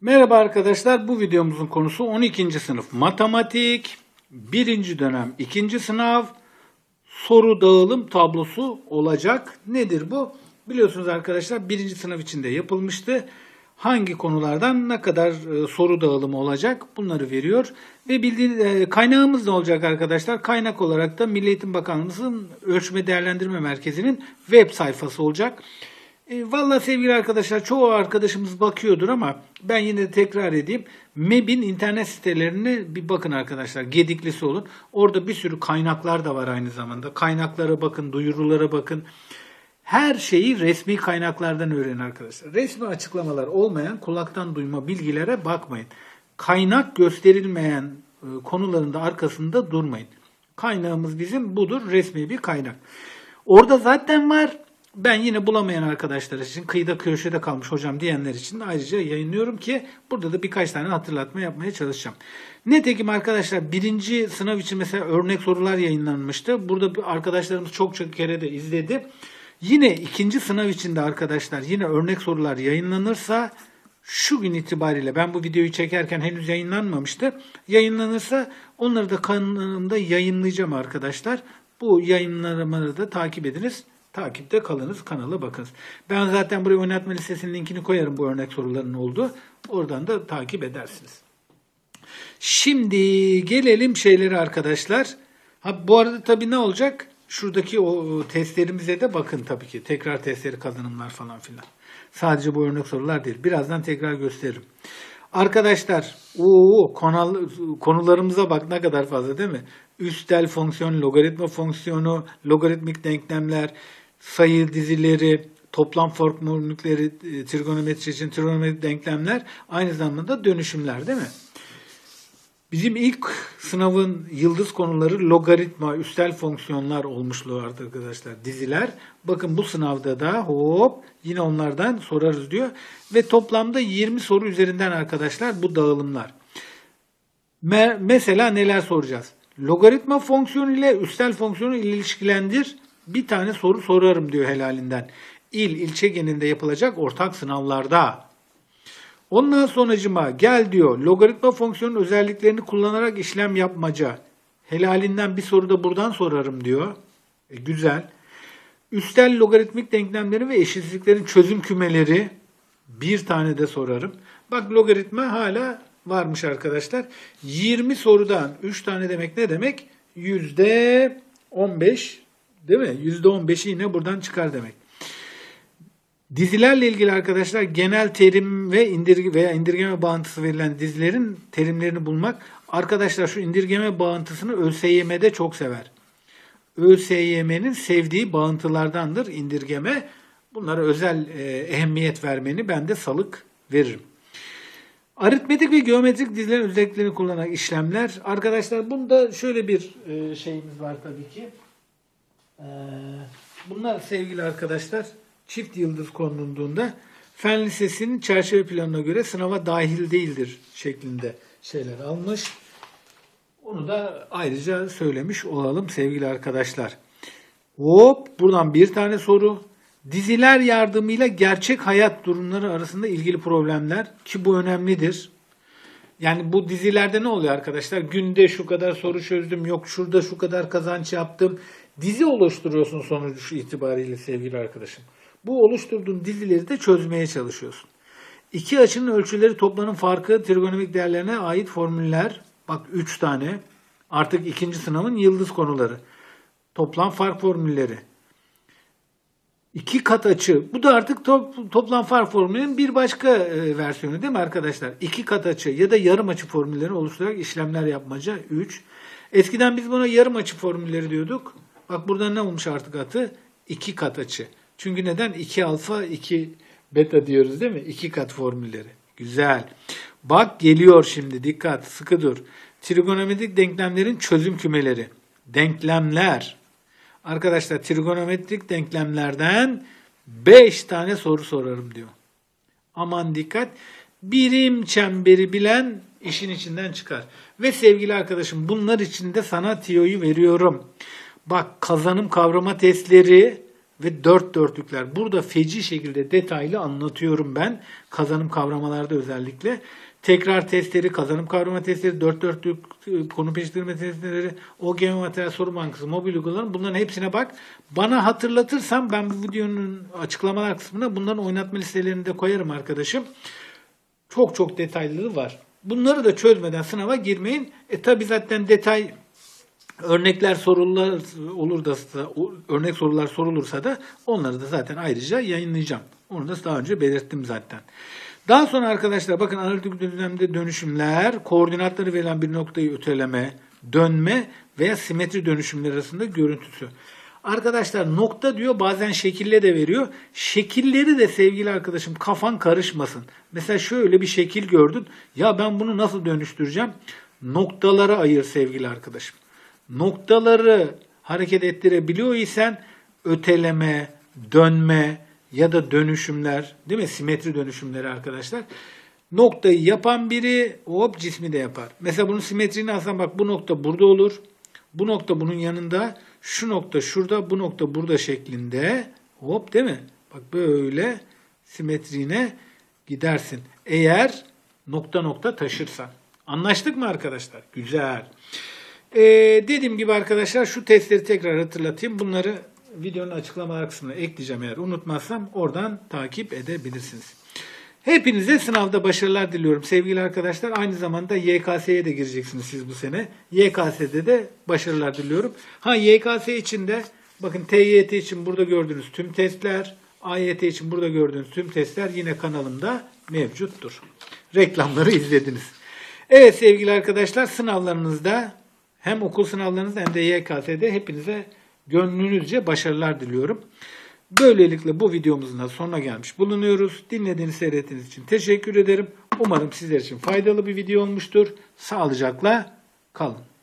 Merhaba arkadaşlar. Bu videomuzun konusu 12. sınıf matematik 1. dönem 2. sınav soru dağılım tablosu olacak. Nedir bu? Biliyorsunuz arkadaşlar 1. sınıf içinde yapılmıştı. Hangi konulardan ne kadar e, soru dağılımı olacak bunları veriyor. Ve bildiğiniz e, kaynağımız ne olacak arkadaşlar? Kaynak olarak da Milli Eğitim Bakanlığımızın Ölçme Değerlendirme Merkezi'nin web sayfası olacak. E, Valla sevgili arkadaşlar çoğu arkadaşımız bakıyordur ama ben yine de tekrar edeyim. MEB'in internet sitelerine bir bakın arkadaşlar. Gediklisi olun. Orada bir sürü kaynaklar da var aynı zamanda. Kaynaklara bakın, duyurulara bakın. Her şeyi resmi kaynaklardan öğrenin arkadaşlar. Resmi açıklamalar olmayan kulaktan duyma bilgilere bakmayın. Kaynak gösterilmeyen e, konuların da arkasında durmayın. Kaynağımız bizim budur. Resmi bir kaynak. Orada zaten var. Ben yine bulamayan arkadaşlar için kıyıda köşede kalmış hocam diyenler için ayrıca yayınlıyorum ki burada da birkaç tane hatırlatma yapmaya çalışacağım. Nitekim arkadaşlar birinci sınav için mesela örnek sorular yayınlanmıştı. Burada arkadaşlarımız çok çok kere de izledi. Yine ikinci sınav için de arkadaşlar yine örnek sorular yayınlanırsa şu gün itibariyle ben bu videoyu çekerken henüz yayınlanmamıştı. Yayınlanırsa onları da kanalımda yayınlayacağım arkadaşlar. Bu yayınlarımı da takip ediniz. Takipte kalınız, kanala bakınız. Ben zaten buraya oynatma listesinin linkini koyarım bu örnek soruların olduğu. Oradan da takip edersiniz. Şimdi gelelim şeylere arkadaşlar. Ha, bu arada tabii ne olacak? Şuradaki o testlerimize de bakın tabii ki. Tekrar testleri kazanımlar falan filan. Sadece bu örnek sorular değil. Birazdan tekrar gösteririm. Arkadaşlar o konularımıza bak ne kadar fazla değil mi? Üstel fonksiyon, logaritma fonksiyonu, logaritmik denklemler, sayı dizileri, toplam formülleri, e, trigonometri için trigonometrik denklemler, aynı zamanda dönüşümler değil mi? Bizim ilk sınavın yıldız konuları logaritma, üstel fonksiyonlar olmuşluğu arkadaşlar, diziler. Bakın bu sınavda da hop yine onlardan sorarız diyor. Ve toplamda 20 soru üzerinden arkadaşlar bu dağılımlar. Me- mesela neler soracağız? Logaritma fonksiyonu ile üstel fonksiyonu ile ilişkilendir. Bir tane soru sorarım diyor helalinden. İl, ilçe genelinde yapılacak ortak sınavlarda. Ondan sonracıma gel diyor. Logaritma fonksiyonun özelliklerini kullanarak işlem yapmaca. Helalinden bir soru da buradan sorarım diyor. E, güzel. Üstel logaritmik denklemleri ve eşitsizliklerin çözüm kümeleri. Bir tane de sorarım. Bak logaritma hala varmış arkadaşlar. 20 sorudan 3 tane demek ne demek? Yüzde 15 değil mi? Yüzde 15'i yine buradan çıkar demek. Dizilerle ilgili arkadaşlar genel terim ve indirge veya indirgeme bağıntısı verilen dizilerin terimlerini bulmak. Arkadaşlar şu indirgeme bağıntısını ÖSYM'de çok sever. ÖSYM'nin sevdiği bağıntılardandır indirgeme. Bunlara özel e, ehemmiyet vermeni ben de salık veririm. Aritmetik ve geometrik dizilerin özelliklerini kullanan işlemler. Arkadaşlar bunda şöyle bir e, şeyimiz var tabii ki. E, bunlar sevgili arkadaşlar çift yıldız konulduğunda Fen Lisesi'nin çerçeve planına göre sınava dahil değildir şeklinde şeyler almış. Onu da ayrıca söylemiş olalım sevgili arkadaşlar. Hop buradan bir tane soru. Diziler yardımıyla gerçek hayat durumları arasında ilgili problemler ki bu önemlidir. Yani bu dizilerde ne oluyor arkadaşlar? Günde şu kadar soru çözdüm, yok şurada şu kadar kazanç yaptım. Dizi oluşturuyorsun sonucu itibariyle sevgili arkadaşım. Bu oluşturduğun dizileri de çözmeye çalışıyorsun. İki açının ölçüleri toplamının farkı trigonomik değerlerine ait formüller. Bak 3 tane. Artık ikinci sınavın yıldız konuları. Toplam fark formülleri. İki kat açı. Bu da artık top, toplam fark formülünün bir başka e, versiyonu değil mi arkadaşlar? İki kat açı ya da yarım açı formülleri oluşturarak işlemler yapmaca 3. Eskiden biz buna yarım açı formülleri diyorduk. Bak burada ne olmuş artık atı? İki kat açı. Çünkü neden? 2 alfa 2 beta diyoruz değil mi? İki kat formülleri. Güzel. Bak geliyor şimdi dikkat sıkı dur. Trigonometrik denklemlerin çözüm kümeleri. Denklemler. Arkadaşlar trigonometrik denklemlerden 5 tane soru sorarım diyor. Aman dikkat. Birim çemberi bilen işin içinden çıkar. Ve sevgili arkadaşım bunlar için de sana tiyoyu veriyorum. Bak kazanım kavrama testleri ve dört dörtlükler. Burada feci şekilde detaylı anlatıyorum ben. Kazanım kavramalarda özellikle. Tekrar testleri, kazanım kavrama testleri, dört dörtlük e, konu pekiştirme testleri, OGM materyal soru bankası, mobil uygulamalar bunların hepsine bak. Bana hatırlatırsam ben bu videonun açıklamalar kısmına bunların oynatma listelerini de koyarım arkadaşım. Çok çok detaylı var. Bunları da çözmeden sınava girmeyin. E tabi zaten detay örnekler sorular olur da örnek sorular sorulursa da onları da zaten ayrıca yayınlayacağım. Onu da daha önce belirttim zaten. Daha sonra arkadaşlar bakın analitik düzlemde dönüşümler, koordinatları verilen bir noktayı öteleme, dönme veya simetri dönüşümleri arasında görüntüsü. Arkadaşlar nokta diyor bazen şekille de veriyor. Şekilleri de sevgili arkadaşım kafan karışmasın. Mesela şöyle bir şekil gördün. Ya ben bunu nasıl dönüştüreceğim? Noktalara ayır sevgili arkadaşım. Noktaları hareket ettirebiliyor isen öteleme, dönme ya da dönüşümler değil mi? Simetri dönüşümleri arkadaşlar. Noktayı yapan biri hop cismi de yapar. Mesela bunun simetriğini alsam bak bu nokta burada olur. Bu nokta bunun yanında. Şu nokta şurada, bu nokta burada şeklinde. Hop değil mi? Bak böyle simetriğine gidersin. Eğer nokta nokta taşırsan. Anlaştık mı arkadaşlar? Güzel. Ee, dediğim gibi arkadaşlar şu testleri tekrar hatırlatayım. Bunları videonun açıklamalar kısmına ekleyeceğim eğer unutmazsam oradan takip edebilirsiniz. Hepinize sınavda başarılar diliyorum sevgili arkadaşlar. Aynı zamanda YKS'ye de gireceksiniz siz bu sene. YKS'de de başarılar diliyorum. Ha YKS için de bakın TYT için burada gördüğünüz tüm testler, AYT için burada gördüğünüz tüm testler yine kanalımda mevcuttur. Reklamları izlediniz. Evet sevgili arkadaşlar sınavlarınızda hem okul sınavlarınızda hem de YKS'de hepinize gönlünüzce başarılar diliyorum. Böylelikle bu videomuzun da sonuna gelmiş bulunuyoruz. Dinlediğiniz, seyrettiğiniz için teşekkür ederim. Umarım sizler için faydalı bir video olmuştur. Sağlıcakla kalın.